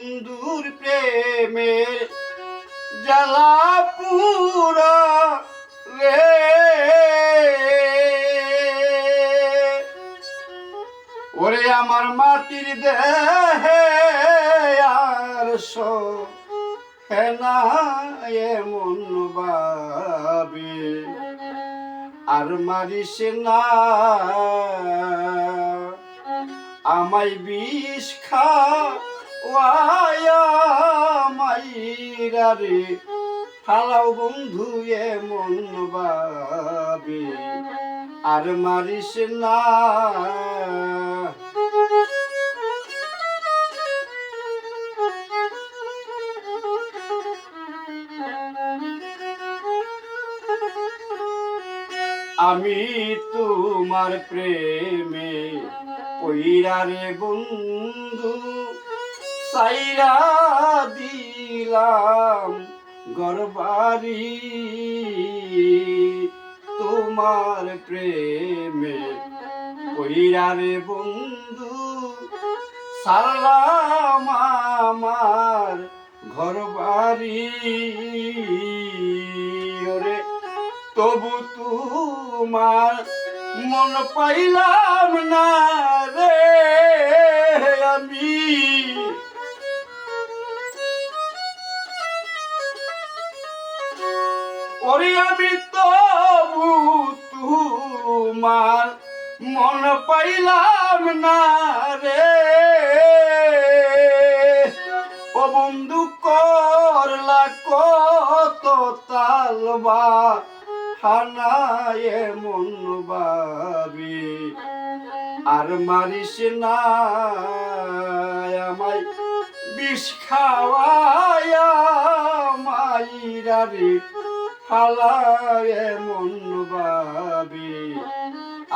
বন্ধুর প্রেমের জ্বালা পুরা রে। ওরে আমার মাটির দেহে আর সো হেনা এমন বাবে আর মারিস না। আমায় বিষ খা ওয়ায়া মাইরা রে। ফালাও বন্ধু এমন বাবে, আর মারিস না। আমি তোমার প্রেমে পইরা রে বন্ধু। সাইরা দিলাম গরবারি। তোমার প্রেমে পইরা রে বন্ধু সারলাম আমার ঘর বাড়ি ওরে, তবু তোমার মন পাইলাম না রে আমি। ওরে আমি তবু তোমার মন পাইলাম না রে। ও বন্ধু, করলা কত তালবা হানায় মন বাবি। আর মারিস না আমায়, বিষ খাওয়ায়া মাইরা রে। ফালায় মন বাবি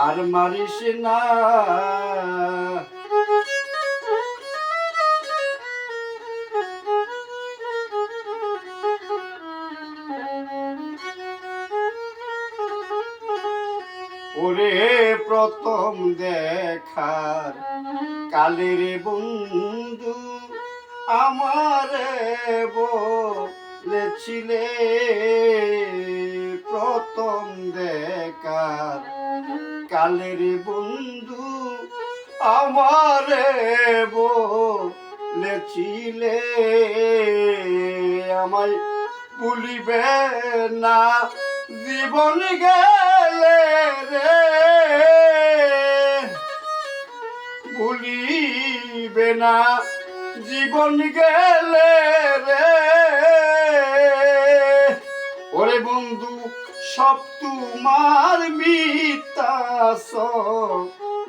আর মারিস না। ওরে প্রথম দেখার কালের বন্ধু আমার বলেছিলে প্রথম দেখার। কালের বন্ধু আমার বলেছিলে, আমায় ভুলিবে না, জীবন গেলে রে। ভুলিবে না, জীবন গেলে রে। বন্ধু, সব তোমার মিতা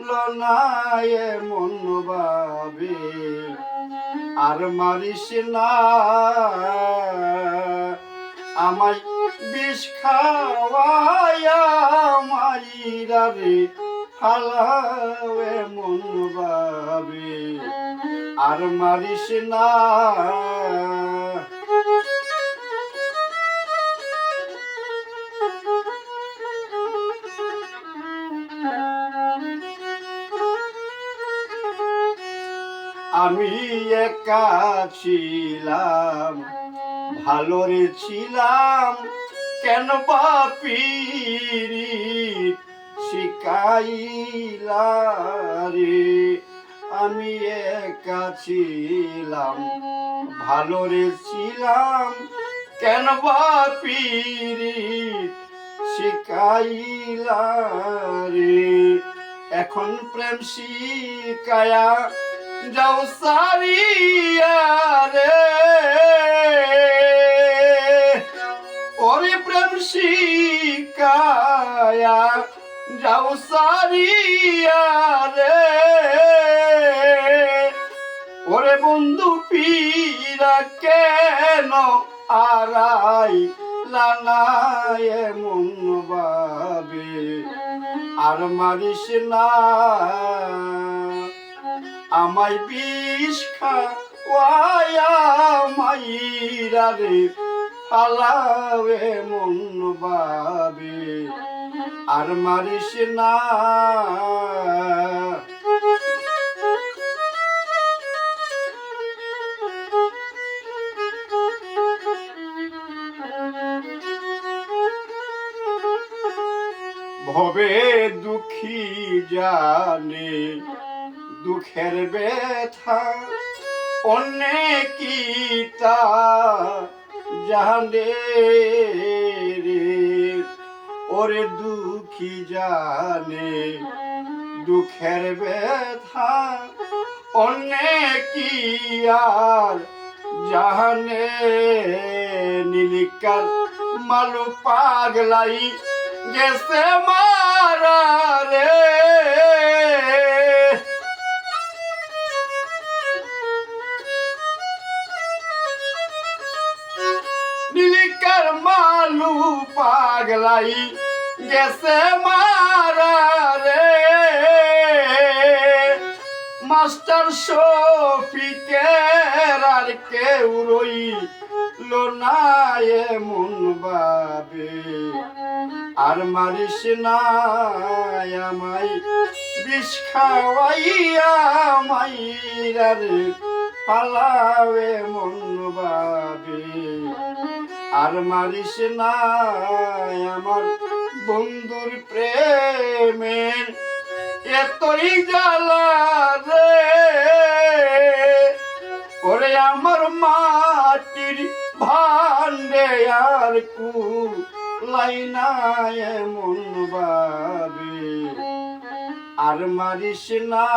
লনায় মন বাবে আর মারিস না, আমায় বিষ খাওয়ায়া মাইরা রে ফালাওয়ে মন বাবে আর মারিস না আমি একা ছিলাম। ভালো রে ছিলাম, কেন বাপিরি শিকাইলা রে আমি একা ছিলাম, ভালো ছিলাম, কেন বাপিরি শিকাইলা রে এখন প্রেম শিকায়া যাও সারিয়া রে। ওরে প্রেম শিকায়া যাও সারিয়া রে। ওরে বন্ধু পীরা কেন আরাই লানায় মন বাবে আর মারিস না। আমায় বিষ খাওয়ায়া মাইরা রে পালাবে মন বাবে আর মারিস না। ভবে দুঃখী জানে দুঃখের ব্যথা অনেকি তা জানে রে। ওরে দুঃখী জানে দুঃখের ব্যথা অনেকি আর জানে নীলিকার মালু পাগলাই গেছে মারা রে। পাগলাই গেছে মারা রে। মাস্টার শফিকের আর কেউ রইল না এমন ভাবে। আর মারিস না আমায়, বিষ খাওয়াইয়া মাইরা রে পালাবে মন ভাবে। আর মারিস না আমার বন্ধুর প্রেমের। এতই জ্বালা রে। ওরে আমার মাটির ভান্ডে আর কু লাইনা এমন ভাবে আর মারিস না